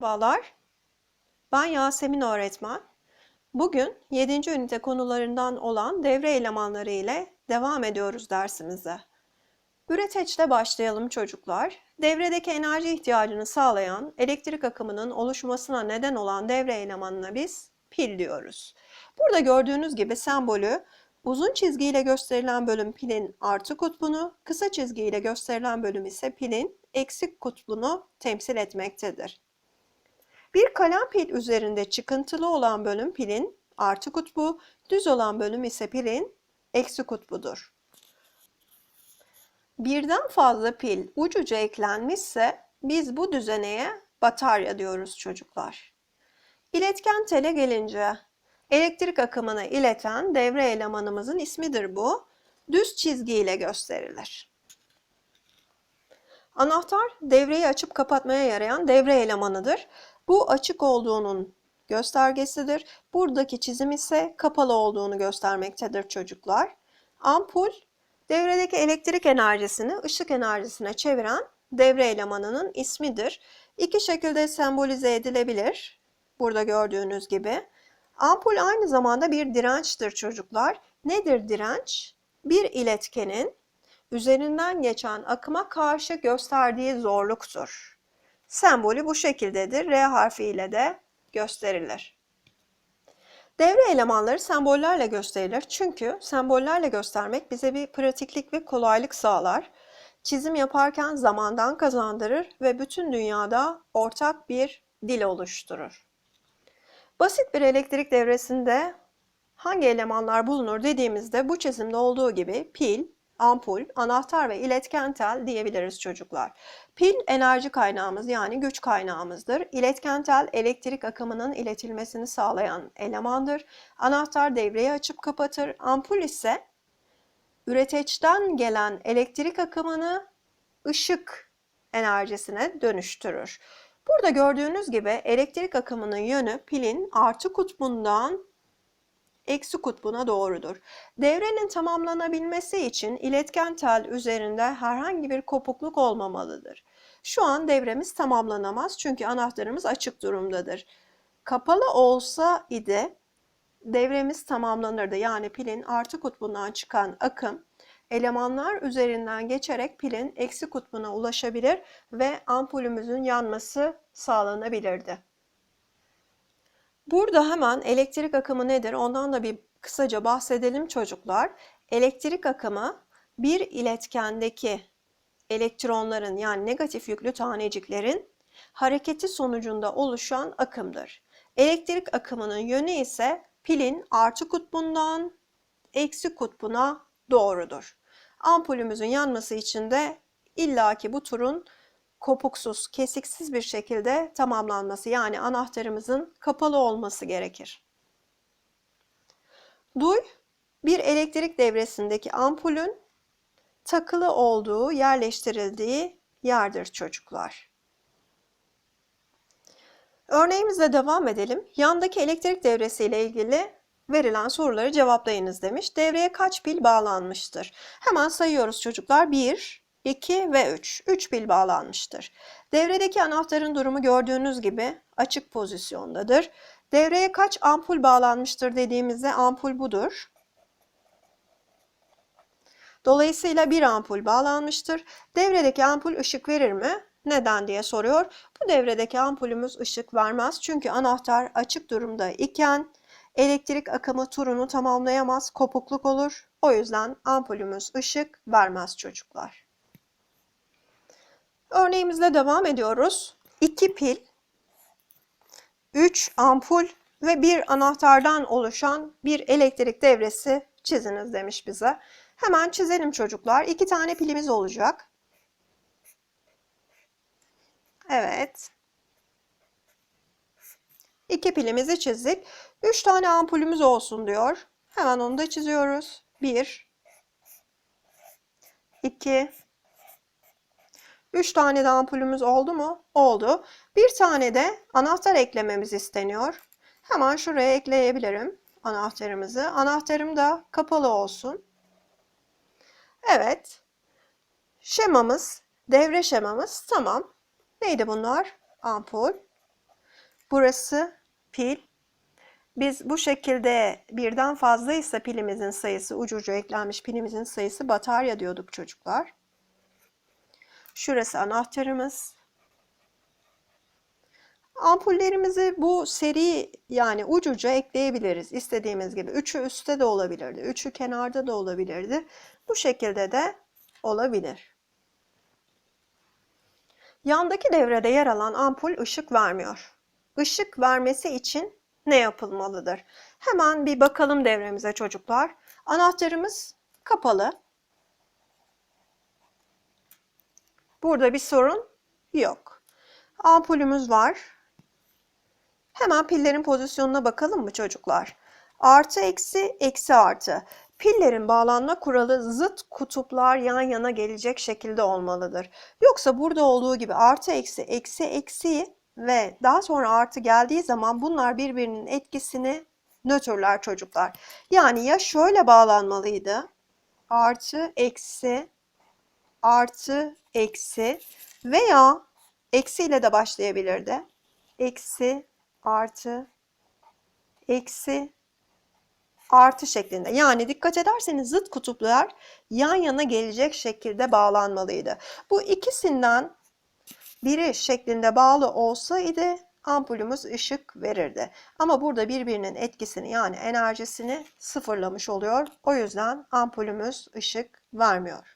Merhabalar, ben Yasemin öğretmen. Bugün 7. ünite konularından olan devre elemanları ile devam ediyoruz dersimize. Üreteçle başlayalım çocuklar. Devredeki enerji ihtiyacını sağlayan elektrik akımının oluşmasına neden olan devre elemanına biz pil diyoruz. Burada gördüğünüz gibi sembolü uzun çizgiyle gösterilen bölüm pilin artı kutbunu, kısa çizgiyle gösterilen bölüm ise pilin eksik kutbunu temsil etmektedir. Bir kalem pil üzerinde çıkıntılı olan bölüm pilin artı kutbu, düz olan bölüm ise pilin eksi kutbudur. Birden fazla pil uç uca eklenmişse biz bu düzeneye batarya diyoruz çocuklar. İletken tele gelince elektrik akımını ileten devre elemanımızın ismidir bu. Düz çizgiyle gösterilir. Anahtar devreyi açıp kapatmaya yarayan devre elemanıdır. Bu açık olduğunun göstergesidir. Buradaki çizim ise kapalı olduğunu göstermektedir çocuklar. Ampul devredeki elektrik enerjisini ışık enerjisine çeviren devre elemanının ismidir. İki şekilde sembolize edilebilir. Burada gördüğünüz gibi. Ampul aynı zamanda bir dirençtir çocuklar. Nedir direnç? Bir iletkenin üzerinden geçen akıma karşı gösterdiği zorluktur. Sembolü bu şekildedir. R harfiyle de gösterilir. Devre elemanları sembollerle gösterilir. Çünkü sembollerle göstermek bize bir pratiklik ve kolaylık sağlar. Çizim yaparken zamandan kazandırır ve bütün dünyada ortak bir dil oluşturur. Basit bir elektrik devresinde hangi elemanlar bulunur dediğimizde bu çizimde olduğu gibi pil, ampul, anahtar ve iletken tel diyebiliriz çocuklar. Pil enerji kaynağımız yani güç kaynağımızdır. İletken tel elektrik akımının iletilmesini sağlayan elemandır. Anahtar devreyi açıp kapatır. Ampul ise üreteçten gelen elektrik akımını ışık enerjisine dönüştürür. Burada gördüğünüz gibi elektrik akımının yönü pilin artı kutbundan eksi kutbuna doğrudur. Devrenin tamamlanabilmesi için iletken tel üzerinde herhangi bir kopukluk olmamalıdır. Şu an devremiz tamamlanamaz çünkü anahtarımız açık durumdadır. Kapalı olsa idi devremiz tamamlanırdı. Yani pilin artı kutbundan çıkan akım elemanlar üzerinden geçerek pilin eksi kutbuna ulaşabilir ve ampulümüzün yanması sağlanabilirdi. Burada hemen elektrik akımı nedir? Ondan da bir kısaca bahsedelim çocuklar. Elektrik akımı bir iletkendeki elektronların yani negatif yüklü taneciklerin hareketi sonucunda oluşan akımdır. Elektrik akımının yönü ise pilin artı kutbundan eksi kutbuna doğrudur. Ampulümüzün yanması için de illaki bu turun kopuksuz, kesiksiz bir şekilde tamamlanması yani anahtarımızın kapalı olması gerekir. Duy, bir elektrik devresindeki ampulün takılı olduğu, yerleştirildiği yerdir çocuklar. Örneğimizle devam edelim. Yandaki elektrik devresi ile ilgili verilen soruları cevaplayınız demiş. Devreye kaç pil bağlanmıştır? Hemen sayıyoruz çocuklar. 1, 2 ve 3. 3 pil bağlanmıştır. Devredeki anahtarın durumu gördüğünüz gibi açık pozisyondadır. Devreye kaç ampul bağlanmıştır dediğimizde ampul budur. Dolayısıyla bir ampul bağlanmıştır. Devredeki ampul ışık verir mi? Neden diye soruyor. Bu devredeki ampulümüz ışık vermez. Çünkü anahtar açık durumda iken elektrik akımı turunu tamamlayamaz, kopukluk olur. O yüzden ampulümüz ışık vermez çocuklar. Örneğimizle devam ediyoruz. 2 pil, 3 ampul ve bir anahtardan oluşan bir elektrik devresi çiziniz demiş bize. Hemen çizelim çocuklar. İki tane pilimiz olacak. Evet. İki pilimizi çizdik. Üç tane ampulümüz olsun diyor. Hemen onu da çiziyoruz. Bir, iki, üç tane de ampulümüz oldu mu? Oldu. Bir tane de anahtar eklememiz isteniyor. Hemen şuraya ekleyebilirim anahtarımızı. Anahtarım da kapalı olsun. Evet. Şemamız, devre şemamız tamam. Neydi bunlar? Ampul, Burası pil. Biz bu şekilde birden fazlaysa pilimizin sayısı, ucu ucu eklenmiş pilimizin sayısı batarya diyorduk çocuklar. Şurası anahtarımız. Ampullerimizi bu seri yani ucuca ekleyebiliriz. İstediğimiz gibi. Üçü üstte de olabilirdi. Üçü kenarda da olabilirdi. Bu şekilde de olabilir. Yandaki devrede yer alan ampul ışık vermiyor. Işık vermesi için ne yapılmalıdır? Hemen bir bakalım devremize çocuklar. Anahtarımız kapalı. Burada bir sorun yok. Ampulümüz var. Hemen pillerin pozisyonuna bakalım mı çocuklar? Artı eksi eksi artı. Pillerin bağlanma kuralı zıt kutuplar yan yana gelecek şekilde olmalıdır. Yoksa burada olduğu gibi artı eksi eksi eksi ve daha sonra artı geldiği zaman bunlar birbirinin etkisini nötrler çocuklar. Yani ya şöyle bağlanmalıydı. Artı eksi artı eksi veya eksiyle de başlayabilirdi. Eksi artı eksi artı şeklinde. Yani dikkat ederseniz zıt kutuplar yan yana gelecek şekilde bağlanmalıydı. Bu ikisinden biri şeklinde bağlı olsaydı ampulümüz ışık verirdi. Ama burada birbirinin etkisini yani enerjisini sıfırlamış oluyor. O yüzden ampulümüz ışık vermiyor.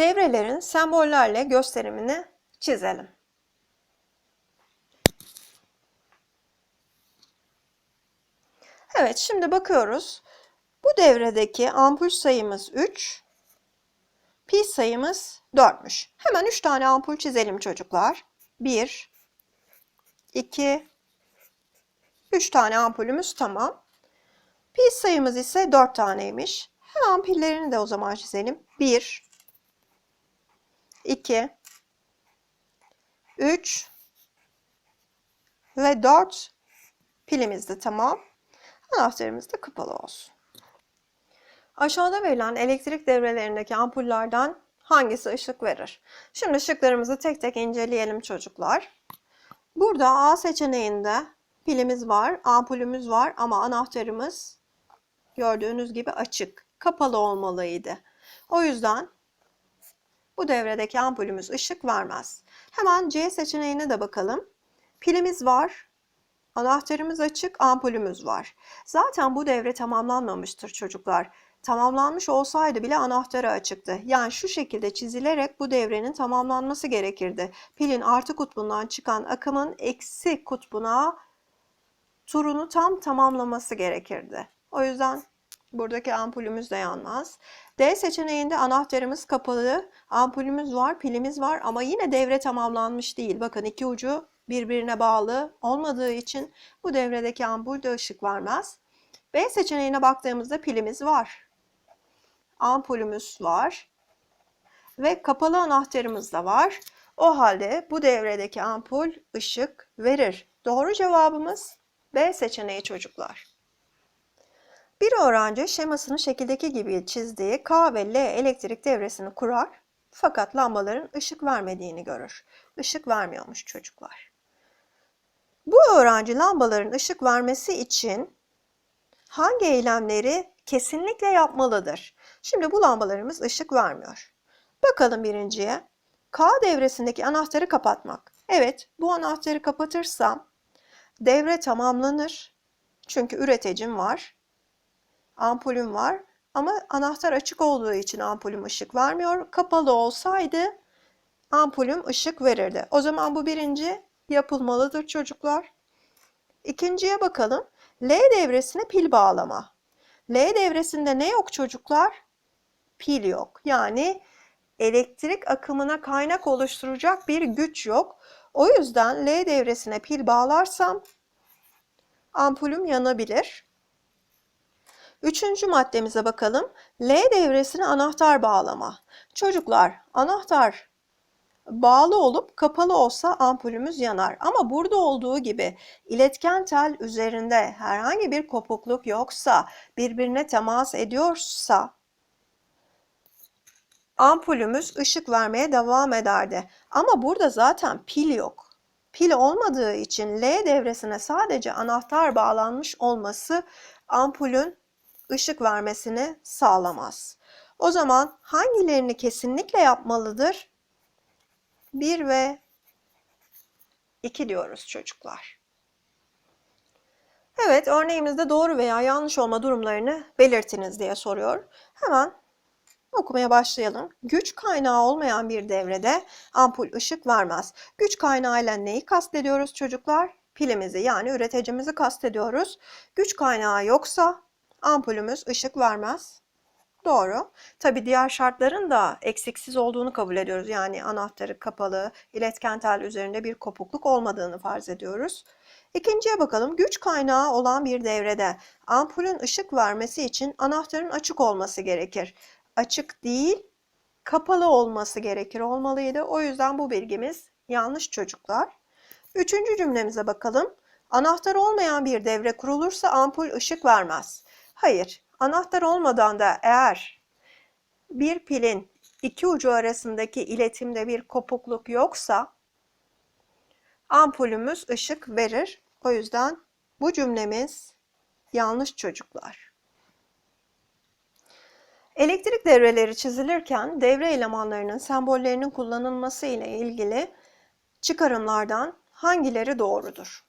Devrelerin sembollerle gösterimini çizelim. Evet, şimdi bakıyoruz. Bu devredeki ampul sayımız 3, pi sayımız 4'müş. Hemen 3 tane ampul çizelim çocuklar. 1, 2, 3 tane ampulümüz tamam. Pi sayımız ise 4 taneymiş. Hemen pillerini de o zaman çizelim. 1, 2, 3 ve 4 pilimiz de tamam. Anahtarımız da kapalı olsun. Aşağıda verilen elektrik devrelerindeki ampullerden hangisi ışık verir? Şimdi ışıklarımızı tek tek inceleyelim çocuklar. Burada A seçeneğinde pilimiz var, ampulümüz var ama anahtarımız gördüğünüz gibi açık, kapalı olmalıydı. O yüzden bu devredeki ampulümüz ışık vermez. Hemen C seçeneğine de bakalım. Pilimiz var, Anahtarımız açık, ampulümüz var. Zaten bu devre tamamlanmamıştır çocuklar. Tamamlanmış olsaydı bile anahtarı açıktı. Yani şu şekilde çizilerek bu devrenin tamamlanması gerekirdi. Pilin artı kutbundan çıkan akımın eksi kutbuna turunu tam tamamlaması gerekirdi. O yüzden buradaki ampulümüz de yanmaz. D seçeneğinde anahtarımız kapalı, ampulümüz var, pilimiz var ama yine devre tamamlanmış değil. Bakın iki ucu birbirine bağlı olmadığı için bu devredeki ampul de ışık vermez. B seçeneğine baktığımızda pilimiz var. Ampulümüz var. Ve kapalı anahtarımız da var. O halde bu devredeki ampul ışık verir. Doğru cevabımız B seçeneği çocuklar. Bir öğrenci şemasını şekildeki gibi çizdiği K ve L elektrik devresini kurar fakat lambaların ışık vermediğini görür. Işık vermiyormuş çocuklar. Bu öğrenci lambaların ışık vermesi için hangi eylemleri kesinlikle yapmalıdır? Şimdi bu lambalarımız ışık vermiyor. Bakalım birinciye. K devresindeki anahtarı kapatmak. Evet, bu anahtarı kapatırsam devre tamamlanır. Çünkü üreticim var. Ampulüm var. Ama anahtar açık olduğu için ampulüm ışık vermiyor. Kapalı olsaydı ampulüm ışık verirdi. O zaman bu birinci yapılmalıdır çocuklar. İkinciye bakalım. L devresine pil bağlama. L devresinde ne yok çocuklar? Pil yok. Yani elektrik akımına kaynak oluşturacak bir güç yok. O yüzden L devresine pil bağlarsam ampulüm yanabilir. Üçüncü maddemize bakalım. L devresine anahtar bağlama. Çocuklar anahtar bağlı olup kapalı olsa ampulümüz yanar. Ama burada olduğu gibi iletken tel üzerinde herhangi bir kopukluk yoksa, birbirine temas ediyorsa ampulümüz ışık vermeye devam ederdi. Ama burada zaten pil yok. pil olmadığı için L devresine sadece anahtar bağlanmış olması ampulün ışık vermesini sağlamaz. O zaman hangilerini kesinlikle yapmalıdır? 1 ve 2 diyoruz çocuklar. Evet, örneğimizde doğru veya yanlış olma durumlarını belirtiniz diye soruyor. Hemen okumaya başlayalım. Güç kaynağı olmayan bir devrede ampul ışık vermez. Güç kaynağıyla neyi kastediyoruz çocuklar? Pilimizi yani üreticimizi kastediyoruz. Güç kaynağı yoksa ampulümüz ışık vermez. Doğru. Tabi diğer şartların da eksiksiz olduğunu kabul ediyoruz. Yani anahtarı kapalı, iletken tel üzerinde bir kopukluk olmadığını farz ediyoruz. İkinciye bakalım. Güç kaynağı olan bir devrede ampulün ışık vermesi için anahtarın açık olması gerekir. Açık değil, kapalı olması gerekir olmalıydı. O yüzden bu bilgimiz yanlış çocuklar. Üçüncü cümlemize bakalım. Anahtar olmayan bir devre kurulursa ampul ışık vermez. Hayır, anahtar olmadan da eğer bir pilin iki ucu arasındaki iletimde bir kopukluk yoksa ampulümüz ışık verir. O yüzden bu cümlemiz yanlış çocuklar. Elektrik devreleri çizilirken devre elemanlarının sembollerinin kullanılması ile ilgili çıkarımlardan hangileri doğrudur?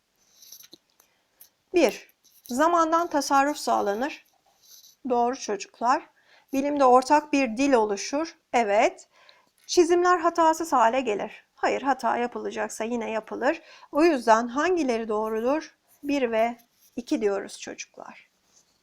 1. Zamandan tasarruf sağlanır. Doğru çocuklar. Bilimde ortak bir dil oluşur. Evet. Çizimler hatasız hale gelir. Hayır hata yapılacaksa yine yapılır. O yüzden hangileri doğrudur? 1 ve 2 diyoruz çocuklar.